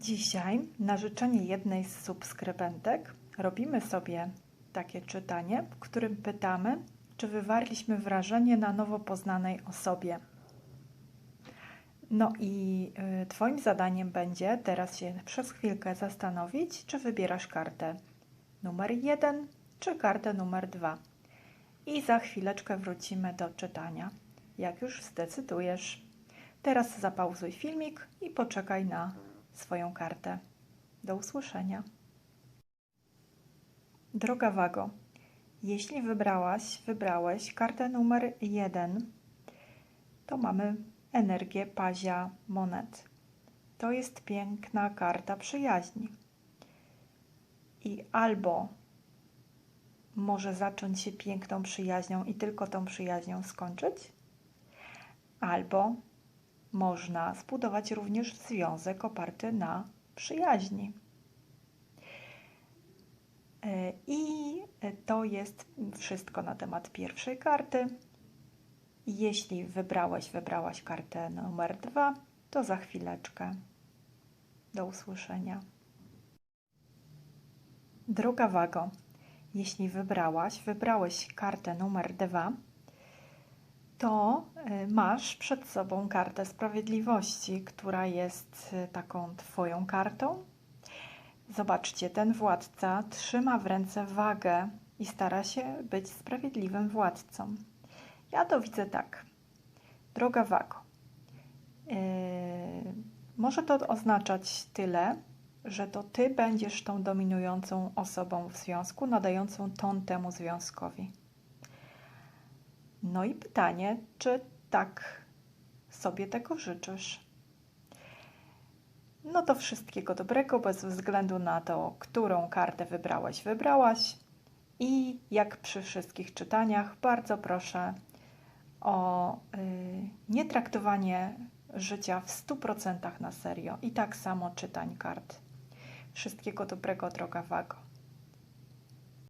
Dzisiaj na życzenie jednej z subskrybentek robimy sobie takie czytanie, w którym pytamy, czy wywarliśmy wrażenie na nowo poznanej osobie. No i y, Twoim zadaniem będzie teraz się przez chwilkę zastanowić, czy wybierasz kartę numer 1 czy kartę numer 2. I za chwileczkę wrócimy do czytania, jak już zdecydujesz. Teraz zapauzuj filmik i poczekaj na swoją kartę. Do usłyszenia. Droga Wago, jeśli wybrałaś, wybrałeś kartę numer 1, to mamy energię pazia monet. To jest piękna karta przyjaźni. I albo może zacząć się piękną przyjaźnią i tylko tą przyjaźnią skończyć, albo można zbudować również związek oparty na przyjaźni. E, I to jest wszystko na temat pierwszej karty. Jeśli wybrałeś, wybrałaś kartę numer dwa, to za chwileczkę. Do usłyszenia. Droga Wago, jeśli wybrałaś, wybrałeś kartę numer dwa, to y, masz przed sobą kartę sprawiedliwości, która jest y, taką Twoją kartą. Zobaczcie, ten władca trzyma w ręce wagę i stara się być sprawiedliwym władcą. Ja to widzę tak. Droga wago, yy, może to oznaczać tyle, że to Ty będziesz tą dominującą osobą w związku, nadającą ton temu związkowi. No i pytanie, czy tak sobie tego życzysz? No to wszystkiego dobrego, bez względu na to, którą kartę wybrałeś, wybrałaś. I jak przy wszystkich czytaniach, bardzo proszę o y, nietraktowanie życia w 100% na serio i tak samo czytań kart. Wszystkiego dobrego, droga Wago.